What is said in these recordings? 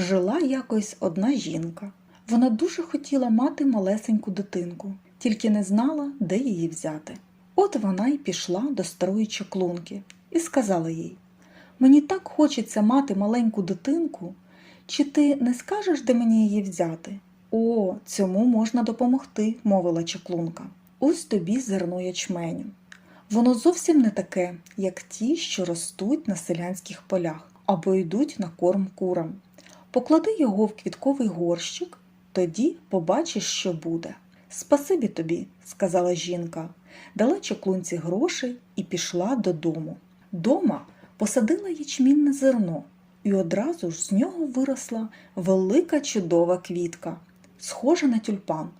Жила якось одна жінка. Вона дуже хотіла мати малесеньку дитинку, тільки не знала, де її взяти. От вона й пішла до старої чаклунки і сказала їй: Мені так хочеться мати маленьку дитинку, чи ти не скажеш, де мені її взяти? О, цьому можна допомогти, мовила чаклунка. Ось тобі зерно ячменю. Воно зовсім не таке, як ті, що ростуть на селянських полях або йдуть на корм курам. Поклади його в квітковий горщик, тоді побачиш, що буде. Спасибі тобі, сказала жінка, дала чаклунці грошей і пішла додому. Дома посадила ячмінне зерно, і одразу ж з нього виросла велика чудова квітка, схожа на тюльпан.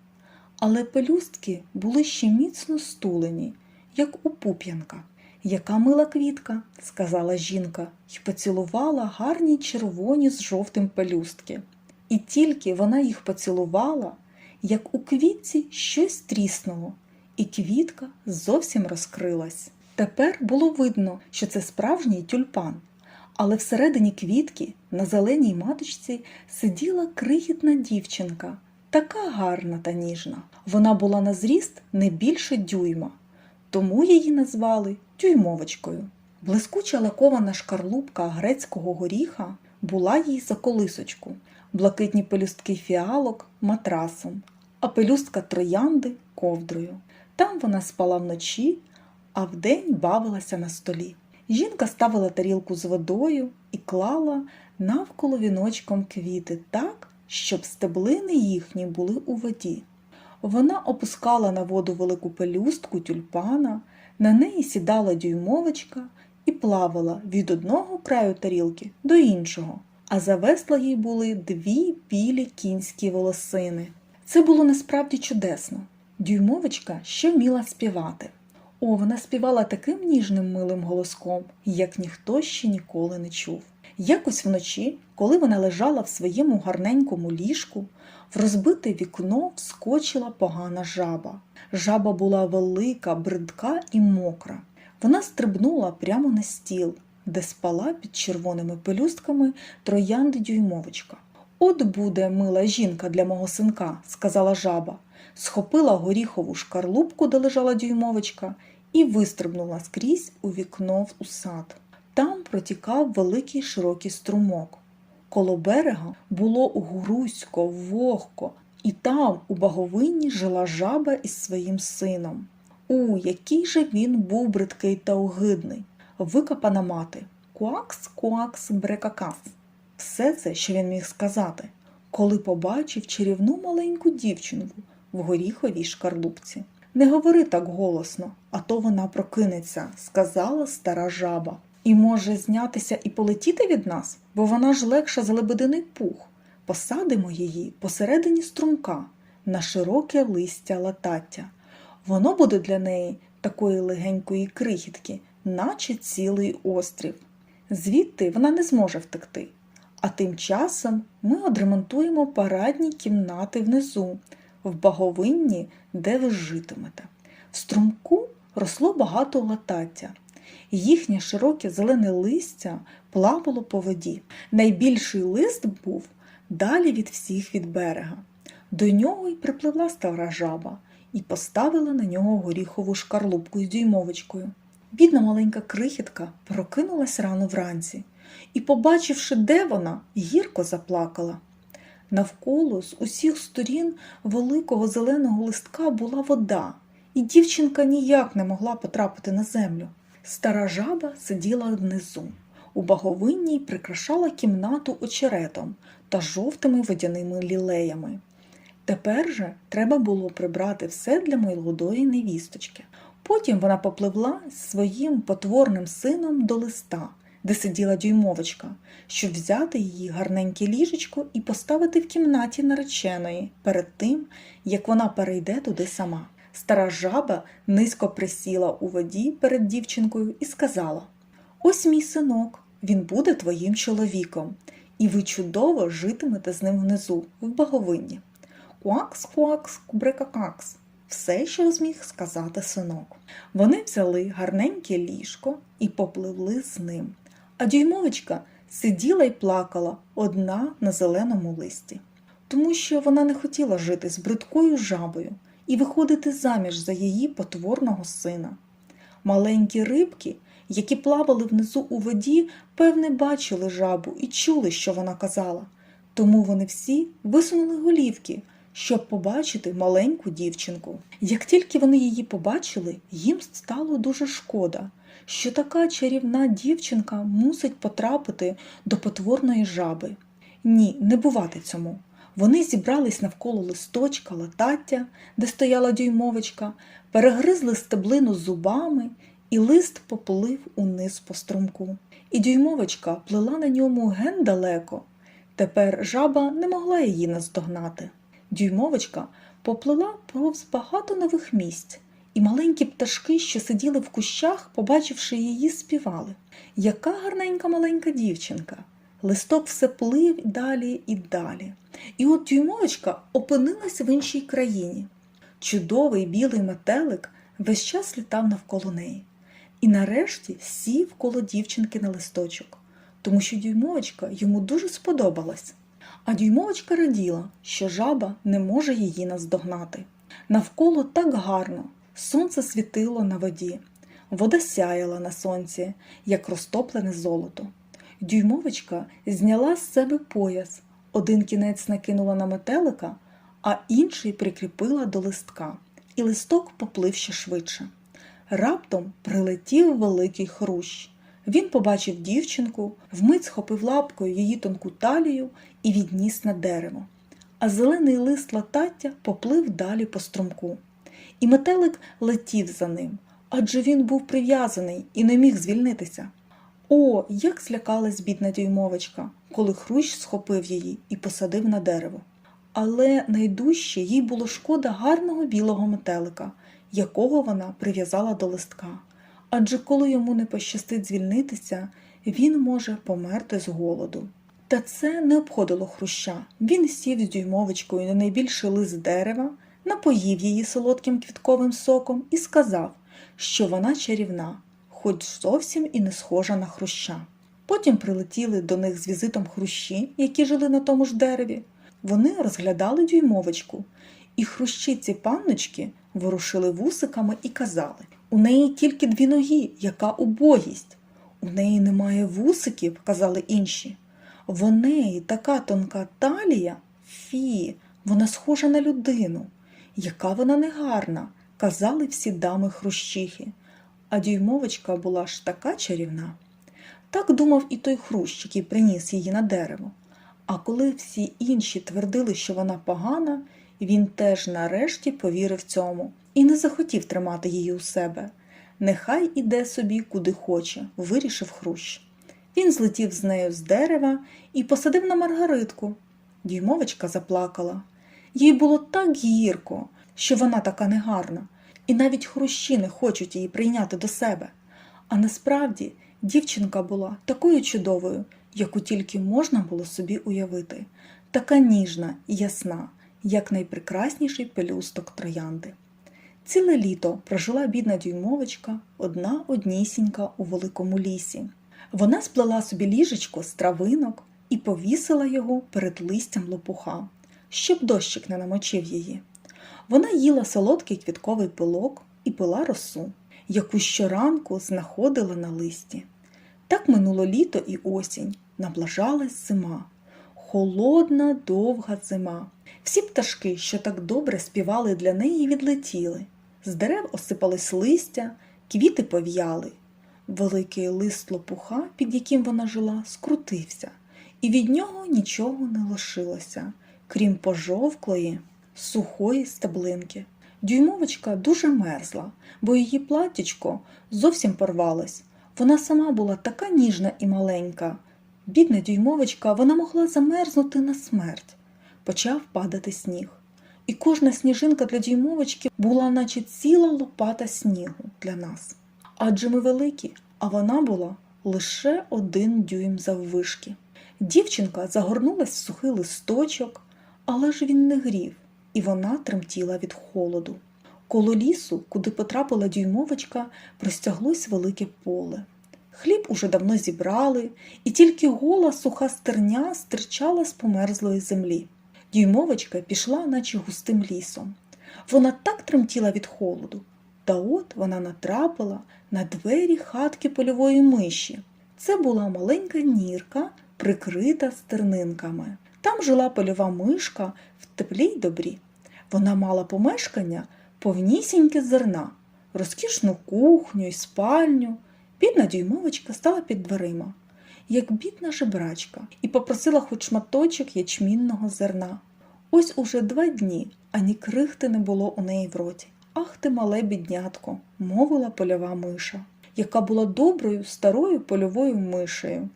Але пелюстки були ще міцно стулені, як у пуп'янка. Яка мила квітка, сказала жінка і поцілувала гарні червоні з жовтим пелюстки. І тільки вона їх поцілувала, як у квітці щось тріснуло, і квітка зовсім розкрилась. Тепер було видно, що це справжній тюльпан, але всередині квітки на зеленій маточці сиділа крихітна дівчинка, така гарна та ніжна. Вона була на зріст не більше дюйма, тому її назвали тюймовочкою. Блискуча лакована шкарлупка грецького горіха була їй за колисочку, блакитні пелюстки фіалок матрасом, а пелюстка троянди ковдрою. Там вона спала вночі, а вдень бавилася на столі. Жінка ставила тарілку з водою і клала навколо віночком квіти так, щоб стеблини їхні були у воді. Вона опускала на воду велику пелюстку тюльпана, на неї сідала дюймовочка і плавала від одного краю тарілки до іншого, а за весла їй були дві білі кінські волосини. Це було насправді чудесно. Дюймовочка ще вміла співати. О, вона співала таким ніжним милим голоском, як ніхто ще ніколи не чув. Якось вночі, коли вона лежала в своєму гарненькому ліжку, в розбите вікно вскочила погана жаба. Жаба була велика, бридка і мокра. Вона стрибнула прямо на стіл, де спала під червоними пелюстками троянди дюймовочка. От буде мила жінка для мого синка, сказала жаба, схопила горіхову шкарлупку, де лежала дюймовочка, і вистрибнула скрізь у вікно у сад. Там протікав великий широкий струмок. Коло берега було грузько, вогко, і там у баговинні жила жаба із своїм сином. У, який же він був бридкий та огидний. Викопана мати. Куакс, куакс, брекакаф. Все це, що він міг сказати, коли побачив чарівну маленьку дівчинку в горіховій шкарлупці. Не говори так голосно, а то вона прокинеться, сказала стара жаба. І може знятися і полетіти від нас, бо вона ж легша за лебединий пух. Посадимо її посередині струмка на широке листя латаття. Воно буде для неї такої легенької крихітки, наче цілий острів. Звідти вона не зможе втекти. А тим часом ми одремонтуємо парадні кімнати внизу, в баговинні, де ви житимете. В струмку росло багато латаття. Їхнє широке зелене листя плавало по воді. Найбільший лист був далі від всіх від берега. До нього й припливла стара жаба і поставила на нього горіхову шкарлупку з дюймовочкою. Бідна маленька крихітка прокинулась рано вранці і, побачивши, де вона, гірко заплакала. Навколо з усіх сторін великого зеленого листка була вода, і дівчинка ніяк не могла потрапити на землю. Стара жаба сиділа внизу. У баговинні прикрашала кімнату очеретом та жовтими водяними лілеями. Тепер же треба було прибрати все для молодої невісточки. Потім вона попливла з своїм потворним сином до листа, де сиділа дюймовочка, щоб взяти її гарненьке ліжечко і поставити в кімнаті нареченої перед тим, як вона перейде туди сама. Стара жаба низько присіла у воді перед дівчинкою і сказала: Ось мій синок, він буде твоїм чоловіком, і ви чудово житимете з ним внизу, в баговинні. Куакс, куакс, кубрекакакс. Все, що зміг сказати синок. Вони взяли гарненьке ліжко і попливли з ним. А дюймовочка сиділа й плакала одна на зеленому листі, тому що вона не хотіла жити з бридкою жабою і виходити заміж за її потворного сина. Маленькі рибки, які плавали внизу у воді, певне, бачили жабу і чули, що вона казала. Тому вони всі висунули голівки, щоб побачити маленьку дівчинку. Як тільки вони її побачили, їм стало дуже шкода, що така чарівна дівчинка мусить потрапити до потворної жаби. Ні, не бувати цьому. Вони зібрались навколо листочка, латаття, де стояла дюймовочка, перегризли стеблину зубами, і лист поплив униз по струмку. І дюймовочка плила на ньому ген далеко. Тепер жаба не могла її наздогнати. Дюймовочка поплила повз багато нових місць, і маленькі пташки, що сиділи в кущах, побачивши її, співали. Яка гарненька маленька дівчинка! Листок все плив далі і далі. І от дюймовочка опинилась в іншій країні. Чудовий білий метелик весь час літав навколо неї. І нарешті сів коло дівчинки на листочок, тому що дюймовочка йому дуже сподобалась. А дюймовочка раділа, що жаба не може її наздогнати. Навколо так гарно, сонце світило на воді, вода сяяла на сонці, як розтоплене золото. Дюймовочка зняла з себе пояс, один кінець накинула на метелика, а інший прикріпила до листка, і листок поплив ще швидше. Раптом прилетів великий хрущ. Він побачив дівчинку, вмить схопив лапкою її тонку талію і відніс на дерево. А зелений лист латаття поплив далі по струмку. І метелик летів за ним, адже він був прив'язаний і не міг звільнитися. О, як злякалась бідна дюймовочка, коли хрущ схопив її і посадив на дерево. Але найдужче їй було шкода гарного білого метелика, якого вона прив'язала до листка. Адже коли йому не пощастить звільнитися, він може померти з голоду. Та це не обходило хруща. Він сів з дюймовочкою на найбільший лист дерева, напоїв її солодким квітковим соком і сказав, що вона чарівна, хоч зовсім і не схожа на хруща. Потім прилетіли до них з візитом хрущі, які жили на тому ж дереві. Вони розглядали дюймовочку, і хрущиці панночки ворушили вусиками і казали у неї тільки дві ноги, яка убогість. У неї немає вусиків, казали інші. В неї така тонка талія, фі, вона схожа на людину. Яка вона негарна, казали всі дами хрущихи. А дюймовочка була ж така чарівна. Так думав і той хрущ, який приніс її на дерево. А коли всі інші твердили, що вона погана, він теж нарешті повірив цьому і не захотів тримати її у себе. Нехай іде собі куди хоче, вирішив хрущ. Він злетів з нею з дерева і посадив на маргаритку. Дюймовочка заплакала. Їй було так гірко, що вона така негарна, і навіть хрущі не хочуть її прийняти до себе. А насправді дівчинка була такою чудовою, яку тільки можна було собі уявити, така ніжна і ясна, як найпрекрасніший пелюсток троянди. Ціле літо прожила бідна дюймовочка, одна однісінька у великому лісі. Вона сплела собі ліжечко з травинок і повісила його перед листям лопуха, щоб дощик не намочив її. Вона їла солодкий квітковий пилок і пила росу, яку щоранку знаходила на листі. Так минуло літо і осінь, наближалась зима. Холодна, довга зима. Всі пташки, що так добре співали для неї, відлетіли. З дерев осипались листя, квіти пов'яли. Великий лист лопуха, під яким вона жила, скрутився, і від нього нічого не лишилося, крім пожовклої, сухої стеблинки. Дюймовочка дуже мерзла, бо її платтячко зовсім порвалось. Вона сама була така ніжна і маленька. Бідна дюймовочка, вона могла замерзнути на смерть. Почав падати сніг. І кожна сніжинка для дюймовочки була, наче ціла лопата снігу для нас. Адже ми великі, а вона була лише один дюйм заввишки. Дівчинка загорнулась в сухий листочок, але ж він не грів, і вона тремтіла від холоду. Коло лісу, куди потрапила дюймовочка, простяглось велике поле. Хліб уже давно зібрали, і тільки гола суха стерня стирчала з померзлої землі. Дюймовочка пішла, наче густим лісом. Вона так тремтіла від холоду. Та от вона натрапила на двері хатки польової миші. Це була маленька нірка, прикрита стернинками. Там жила польова мишка в теплі й добрі. Вона мала помешкання повнісіньке зерна, розкішну кухню й спальню. Бідна дюймовочка стала під дверима, як бідна жебрачка, і попросила хоч шматочок ячмінного зерна. Ось уже два дні ані крихти не було у неї в роті. Ах ти, мале біднятко, мовила польова миша, яка була доброю старою польовою мишею.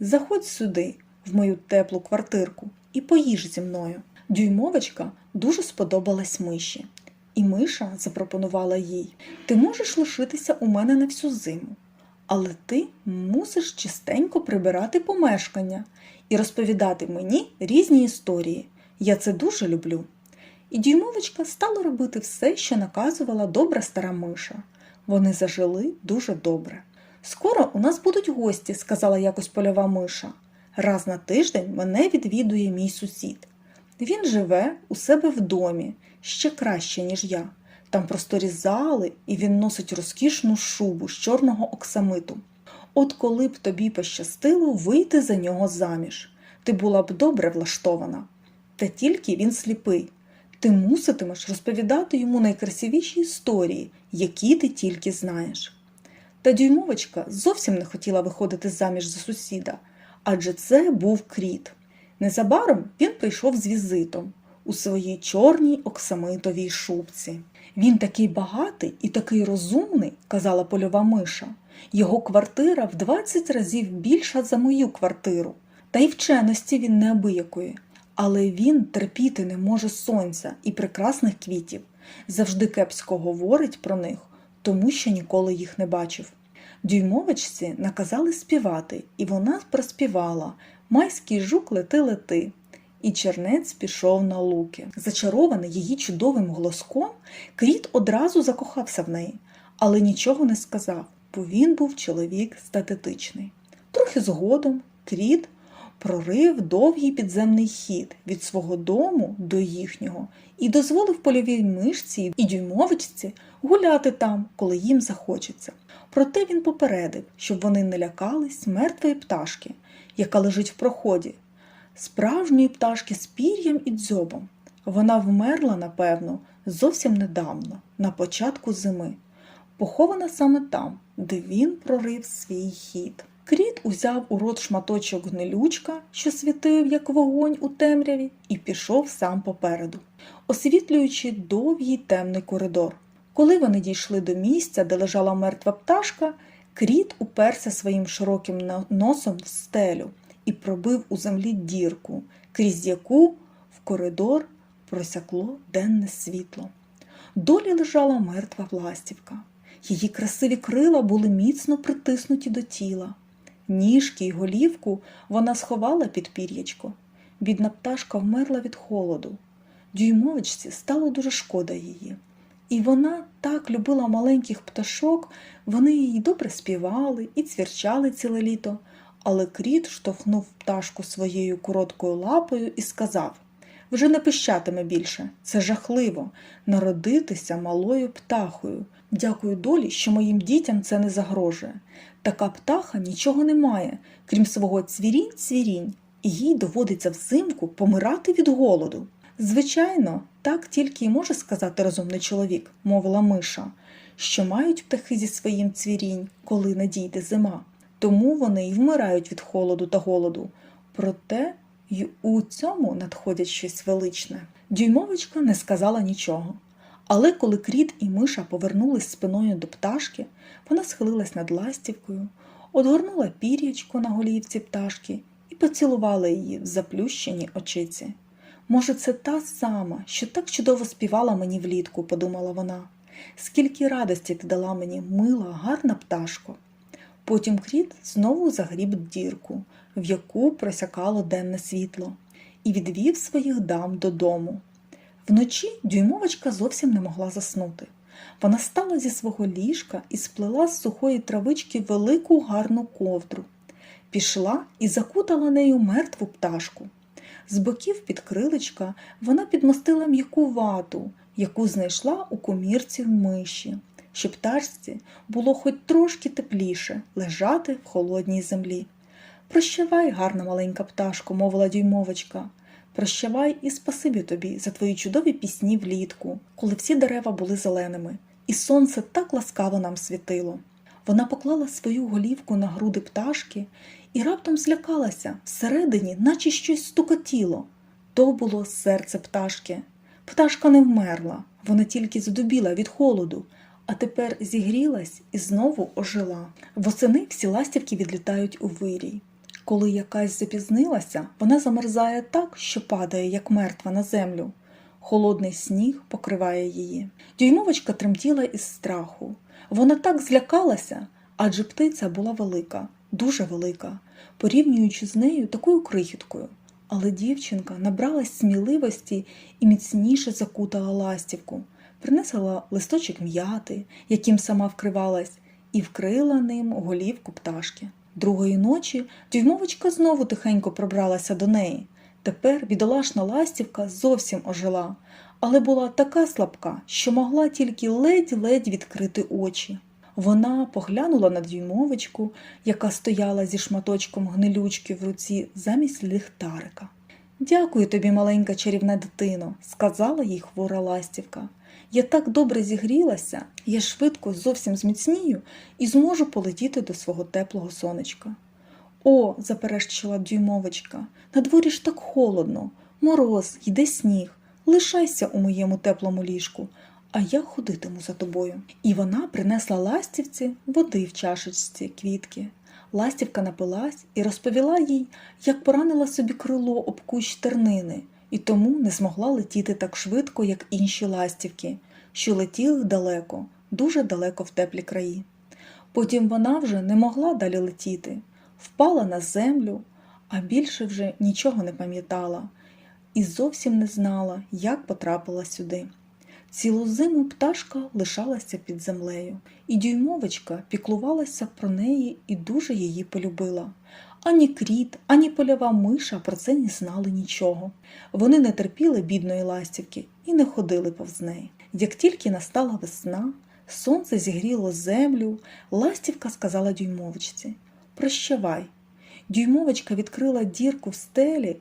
Заходь сюди, в мою теплу квартирку, і поїж зі мною. Дюймовочка дуже сподобалась миші, і миша запропонувала їй: Ти можеш лишитися у мене на всю зиму, але ти мусиш чистенько прибирати помешкання і розповідати мені різні історії. Я це дуже люблю. І дюймовочка стала робити все, що наказувала добра стара миша. Вони зажили дуже добре. Скоро у нас будуть гості, сказала якось польова миша. Раз на тиждень мене відвідує мій сусід. Він живе у себе в домі ще краще, ніж я. Там просторі зали, і він носить розкішну шубу з чорного оксамиту. От коли б тобі пощастило вийти за нього заміж, ти була б добре влаштована. Та тільки він сліпий. Ти муситимеш розповідати йому найкрасивіші історії, які ти тільки знаєш. Та дюймовочка зовсім не хотіла виходити заміж за сусіда, адже це був кріт. Незабаром він прийшов з візитом у своїй чорній оксамитовій шубці. Він такий багатий і такий розумний, казала польова миша. Його квартира в 20 разів більша за мою квартиру, та й вченості він неабиякої. Але він терпіти не може сонця і прекрасних квітів, завжди кепсько говорить про них, тому що ніколи їх не бачив. Дюймовочці наказали співати, і вона проспівала Майський жук лети лети. І чернець пішов на луки. Зачарований її чудовим голоском, кріт одразу закохався в неї, але нічого не сказав, бо він був чоловік статетичний. Трохи згодом кріт прорив довгий підземний хід від свого дому до їхнього і дозволив польовій мишці і дюймовичці гуляти там, коли їм захочеться. Проте він попередив, щоб вони не лякались мертвої пташки, яка лежить в проході, справжньої пташки з пір'ям і дзьобом. Вона вмерла, напевно, зовсім недавно, на початку зими, похована саме там, де він прорив свій хід. Кріт узяв у рот шматочок гнилючка, що світив, як вогонь у темряві, і пішов сам попереду, освітлюючи довгий темний коридор. Коли вони дійшли до місця, де лежала мертва пташка, кріт уперся своїм широким носом в стелю і пробив у землі дірку, крізь яку в коридор просякло денне світло. Долі лежала мертва ластівка. Її красиві крила були міцно притиснуті до тіла. Ніжки й голівку вона сховала під пір'ячко. Бідна пташка вмерла від холоду. Дюймовичці стало дуже шкода її. І вона так любила маленьких пташок, вони їй добре співали і цвірчали ціле літо. Але кріт штовхнув пташку своєю короткою лапою і сказав вже не пищатиме більше. Це жахливо народитися малою птахою. Дякую долі, що моїм дітям це не загрожує. Така птаха нічого не має, крім свого цвірінь-цвірінь, і їй доводиться взимку помирати від голоду. Звичайно, так тільки й може сказати розумний чоловік, мовила миша, що мають птахи зі своїм цвірінь, коли надійде зима. Тому вони й вмирають від холоду та голоду. Проте й у цьому надходять щось величне. Дюймовочка не сказала нічого. Але коли кріт і миша повернулись спиною до пташки, вона схилилась над ластівкою, одгорнула пір'ячко на голівці пташки і поцілувала її в заплющені очиці. Може, це та сама, що так чудово співала мені влітку, подумала вона. Скільки радості ти дала мені, мила, гарна пташко. Потім кріт знову загріб дірку, в яку просякало денне світло, і відвів своїх дам додому. Вночі дюймовочка зовсім не могла заснути. Вона стала зі свого ліжка і сплела з сухої травички велику гарну ковдру. Пішла і закутала нею мертву пташку. З боків під крилечка вона підмостила м'яку вату, яку знайшла у комірці в миші, щоб пташці було хоч трошки тепліше лежати в холодній землі. Прощавай, гарна маленька пташко, мовила дюймовочка. Прощавай і спасибі тобі за твої чудові пісні влітку, коли всі дерева були зеленими, і сонце так ласкаво нам світило. Вона поклала свою голівку на груди пташки і раптом злякалася всередині, наче щось стукотіло. То було серце пташки. Пташка не вмерла, вона тільки здубіла від холоду, а тепер зігрілась і знову ожила. Восени всі ластівки відлітають у вирій. Коли якась запізнилася, вона замерзає так, що падає, як мертва на землю. Холодний сніг покриває її. Дюймовочка тремтіла із страху. Вона так злякалася, адже птиця була велика, дуже велика, порівнюючи з нею такою крихіткою. Але дівчинка набралась сміливості і міцніше закутала ластівку, принесла листочок м'яти, яким сама вкривалась, і вкрила ним голівку пташки. Другої ночі дюймовочка знову тихенько пробралася до неї. Тепер бідолашна ластівка зовсім ожила, але була така слабка, що могла тільки ледь-ледь відкрити очі. Вона поглянула на дюймовочку, яка стояла зі шматочком гнилючки в руці замість ліхтарика. Дякую тобі, маленька чарівна дитино, сказала їй хвора ластівка. Я так добре зігрілася, я швидко зовсім зміцнію і зможу полетіти до свого теплого сонечка. О, заперечила дюймовочка, на дворі ж так холодно, мороз, йде сніг. Лишайся у моєму теплому ліжку, а я ходитиму за тобою. І вона принесла ластівці води в чашечці квітки. Ластівка напилась і розповіла їй, як поранила собі крило об кущ тернини, і тому не змогла летіти так швидко, як інші ластівки, що летіли далеко, дуже далеко в теплі краї. Потім вона вже не могла далі летіти, впала на землю, а більше вже нічого не пам'ятала і зовсім не знала, як потрапила сюди. Цілу зиму пташка лишалася під землею, і дюймовочка піклувалася про неї і дуже її полюбила. Ані кріт, ані польова миша про це не знали нічого. Вони не терпіли бідної ластівки і не ходили повз неї. Як тільки настала весна, сонце зігріло землю, ластівка сказала дюймовочці Прощавай. Дюймовочка відкрила дірку в стелі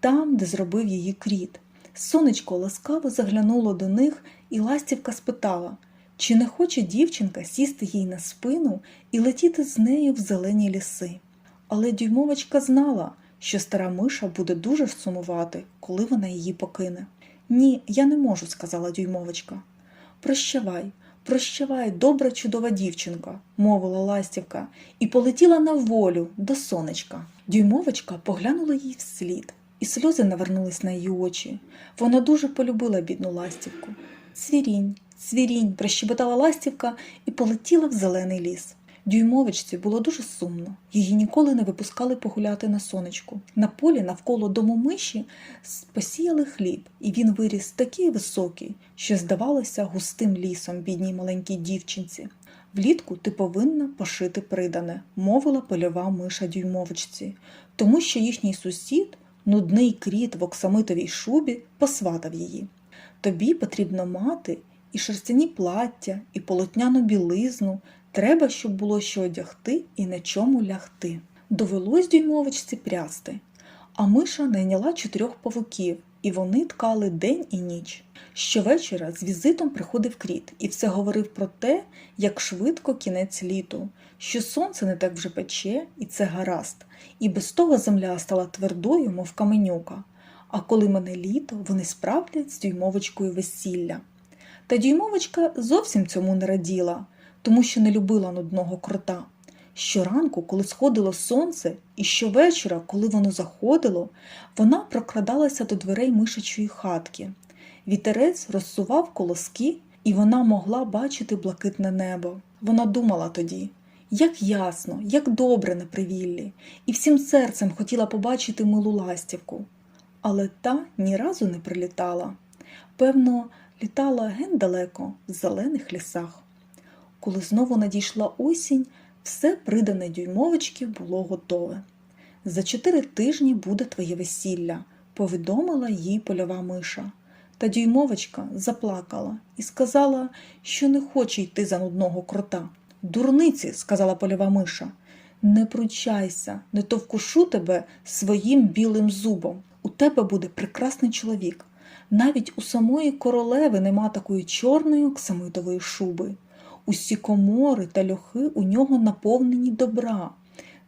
там, де зробив її кріт. Сонечко ласкаво заглянуло до них, і ластівка спитала, чи не хоче дівчинка сісти їй на спину і летіти з нею в зелені ліси. Але дюймовочка знала, що стара миша буде дуже сумувати, коли вона її покине. Ні, я не можу, сказала дюймовочка. Прощавай, прощавай, добра чудова дівчинка, мовила ластівка, і полетіла на волю до сонечка. Дюймовочка поглянула їй вслід і сльози навернулись на її очі. Вона дуже полюбила бідну ластівку. Цвірінь, цвірінь, прощебетала ластівка і полетіла в зелений ліс. Дюймовичці було дуже сумно. Її ніколи не випускали погуляти на сонечку. На полі навколо дому миші посіяли хліб, і він виріс такий високий, що здавалося густим лісом бідній маленькій дівчинці. Влітку ти повинна пошити придане, мовила польова миша дюймовичці, тому що їхній сусід Нудний кріт в оксамитовій шубі посватав її. Тобі потрібно мати і шерстяні плаття, і полотняну білизну. Треба, щоб було що одягти і на чому лягти. Довелось дюймовичці прясти. А миша найняла чотирьох павуків, і вони ткали день і ніч. Щовечора з візитом приходив кріт і все говорив про те, як швидко кінець літу, що сонце не так вже пече, і це гаразд, і без того земля стала твердою, мов каменюка. А коли мене літо, вони справлять з дюймовочкою весілля. Та дюймовочка зовсім цьому не раділа, тому що не любила нудного крота. Щоранку, коли сходило сонце, і щовечора, коли воно заходило, вона прокрадалася до дверей мишачої хатки. Вітерець розсував колоски, і вона могла бачити блакитне небо. Вона думала тоді, як ясно, як добре на привіллі, і всім серцем хотіла побачити милу ластівку. Але та ні разу не прилітала. Певно, літала ген далеко в зелених лісах. Коли знову надійшла осінь, все придане дюймовочки було готове. За чотири тижні буде твоє весілля, повідомила їй польова миша. Та дюймовочка заплакала і сказала, що не хоче йти за нудного крота. Дурниці, сказала польова миша, не пручайся, не то вкушу тебе своїм білим зубом. У тебе буде прекрасний чоловік. Навіть у самої королеви нема такої чорної оксамитової шуби. Усі комори та льохи у нього наповнені добра.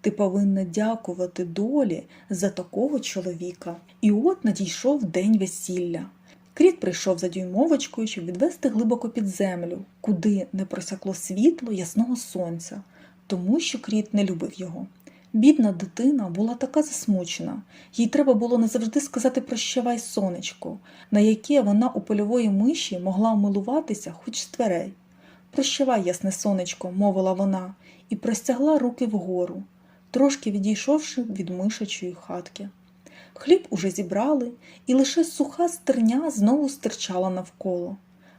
Ти повинна дякувати долі за такого чоловіка. І от надійшов день весілля. Кріт прийшов за дюймовочкою, щоб відвести глибоко під землю, куди не просякло світло ясного сонця, тому що кріт не любив його. Бідна дитина була така засмучена, їй треба було не завжди сказати прощавай сонечко, на яке вона у польової миші могла милуватися хоч з дверей. Прощавай, ясне сонечко, мовила вона, і простягла руки вгору, трошки відійшовши від мишачої хатки. Хліб уже зібрали, і лише суха стерня знову стирчала навколо.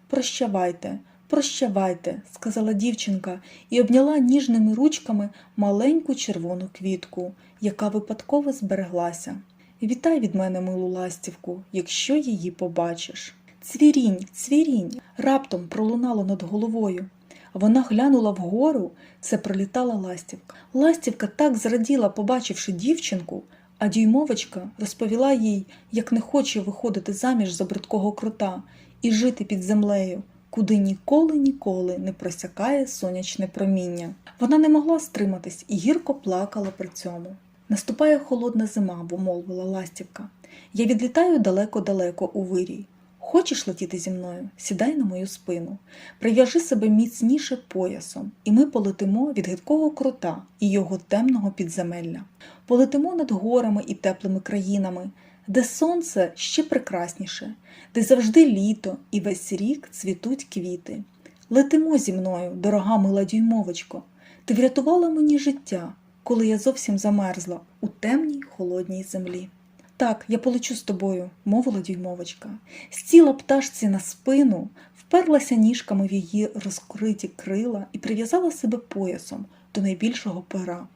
Прощавайте, прощавайте, сказала дівчинка і обняла ніжними ручками маленьку червону квітку, яка випадково збереглася. Вітай від мене, милу ластівку, якщо її побачиш. Цвірінь, цвірінь, раптом пролунало над головою. Вона глянула вгору, це пролітала ластівка. Ластівка так зраділа, побачивши дівчинку, а дюймовочка розповіла їй, як не хоче виходити заміж за бридкого крота і жити під землею, куди ніколи ніколи не просякає сонячне проміння. Вона не могла стриматись і гірко плакала при цьому. Наступає холодна зима, бо мовила ластівка. Я відлітаю далеко-далеко у вирій. Хочеш летіти зі мною? Сідай на мою спину, прив'яжи себе міцніше поясом, і ми полетимо від гидкого крота і його темного підземелля. Полетимо над горами і теплими країнами, де сонце ще прекрасніше, де завжди літо і весь рік цвітуть квіти. Летимо зі мною, дорога мила дюймовочко. Ти врятувала мені життя, коли я зовсім замерзла у темній холодній землі. Так, я полечу з тобою, мовила дюймовочка. Сіла пташці на спину, вперлася ніжками в її розкриті крила і прив'язала себе поясом до найбільшого пера.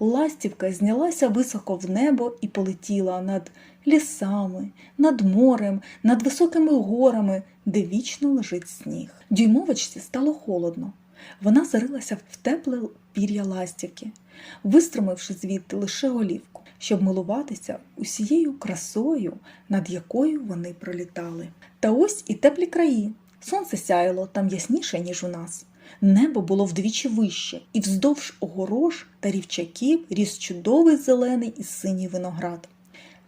Ластівка знялася високо в небо і полетіла над лісами, над морем, над високими горами, де вічно лежить сніг. Дюймовочці стало холодно. Вона зарилася в тепле пір'я ластівки, вистромивши звідти лише голівку, щоб милуватися усією красою, над якою вони пролітали. Та ось і теплі краї. Сонце сяяло там ясніше, ніж у нас. Небо було вдвічі вище, і вздовж огорож та рівчаків ріс чудовий зелений і синій виноград.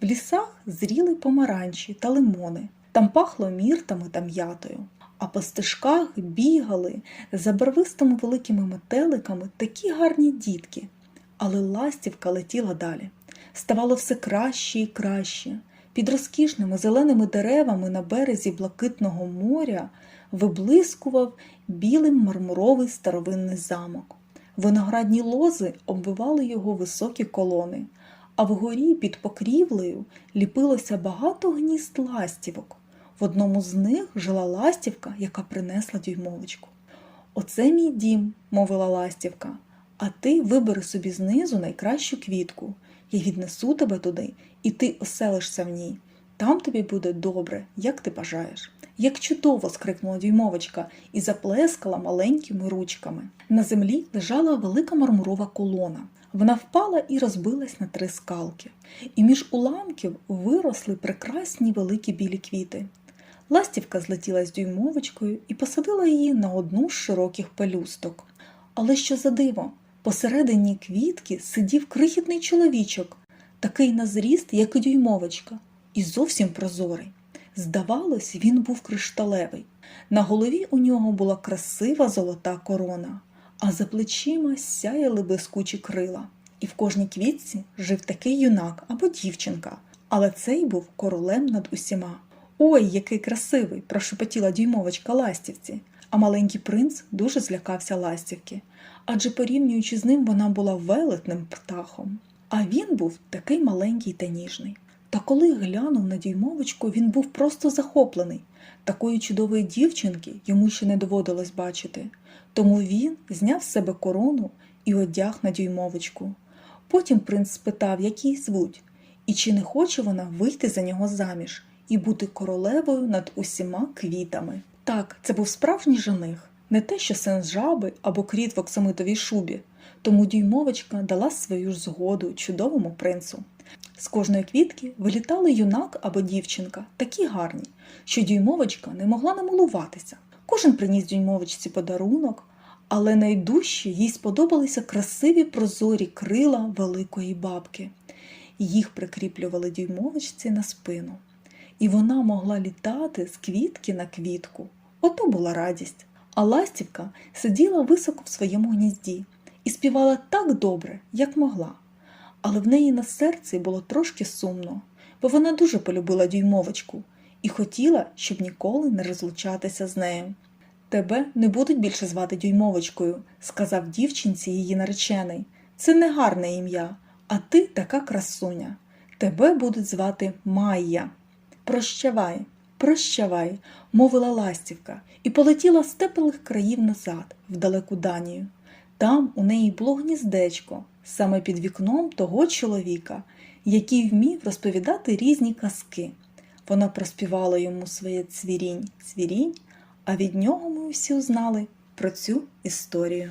В лісах зріли помаранчі та лимони, там пахло міртами та м'ятою, а по стежках бігали за барвистими великими метеликами такі гарні дітки. Але ластівка летіла далі. Ставало все краще і краще. Під розкішними зеленими деревами на березі блакитного моря виблискував білим мармуровий старовинний замок. Виноградні лози оббивали його високі колони, а вгорі під покрівлею ліпилося багато гнізд ластівок. В одному з них жила ластівка, яка принесла дюймовочку. Оце мій дім, мовила ластівка, а ти вибери собі знизу найкращу квітку. Я віднесу тебе туди, і ти оселишся в ній. Там тобі буде добре, як ти бажаєш. Як чудово! скрикнула дюймовочка і заплескала маленькими ручками. На землі лежала велика мармурова колона. Вона впала і розбилась на три скалки, і між уламків виросли прекрасні великі білі квіти. Ластівка злетіла з дюймовочкою і посадила її на одну з широких пелюсток. Але що за диво? Посередині квітки сидів крихітний чоловічок, такий на зріст, як і дюймовочка, і зовсім прозорий. Здавалось, він був кришталевий. На голові у нього була красива золота корона, а за плечима сяяли блискучі крила. І в кожній квітці жив такий юнак або дівчинка, але цей був королем над усіма. Ой, який красивий! прошепотіла дюймовочка ластівці, а маленький принц дуже злякався ластівки, адже порівнюючи з ним, вона була велетним птахом. А він був такий маленький та ніжний. Та коли глянув на дюймовочку, він був просто захоплений. Такої чудової дівчинки йому ще не доводилось бачити. Тому він зняв з себе корону і одяг на дюймовочку. Потім принц спитав, як її звуть, і чи не хоче вона вийти за нього заміж і бути королевою над усіма квітами. Так, це був справжній жених, не те, що син з жаби або кріт в оксамитовій шубі. Тому дюймовочка дала свою ж згоду чудовому принцу. З кожної квітки вилітали юнак або дівчинка, такі гарні, що дюймовочка не могла намилуватися. Кожен приніс дюймовочці подарунок, але найдужче їй сподобалися красиві прозорі крила великої бабки. Їх прикріплювали дюймовочці на спину, і вона могла літати з квітки на квітку. Ото була радість. А ластівка сиділа високо в своєму гнізді і співала так добре, як могла. Але в неї на серці було трошки сумно, бо вона дуже полюбила дюймовочку і хотіла, щоб ніколи не розлучатися з нею. Тебе не будуть більше звати дюймовочкою, сказав дівчинці її наречений. Це не гарне ім'я, а ти така красуня. Тебе будуть звати Майя. Прощавай, прощавай, мовила ластівка, і полетіла з теплих країв назад, в далеку Данію. Там у неї було гніздечко, саме під вікном того чоловіка, який вмів розповідати різні казки. Вона проспівала йому своє цвірінь, цвірінь, а від нього ми всі узнали про цю історію.